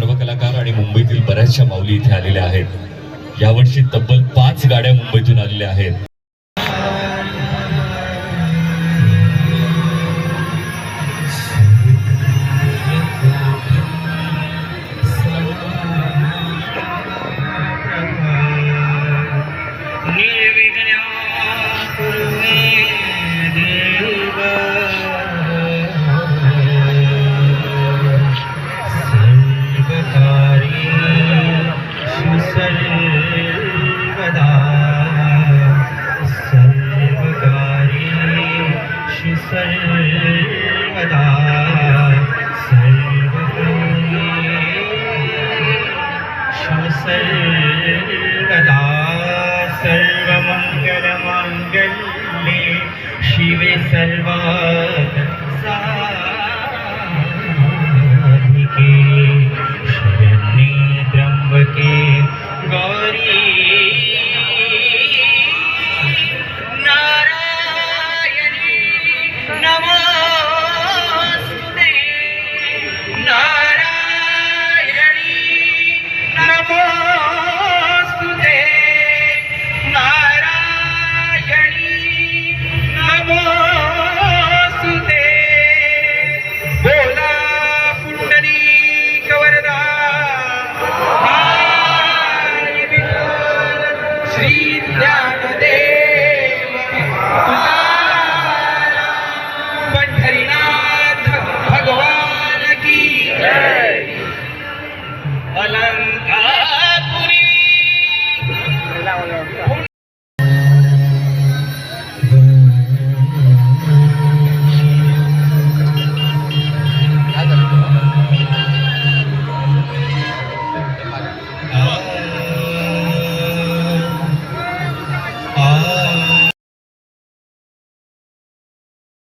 सर्व कलाकार आणि मुंबईतील बऱ्याचशा माऊली इथे आलेल्या आहेत. यावर्षी तब्बल पाच गाड्या मुंबईतून आलेल्या आहेत. सर्वदा सर्वकार्येषु सर्वदा सर्वकार्येषु सर्वदा सर्वमङ्गलमाङ्गल्ये शिवे सर्वार्थसाधिके अलंकार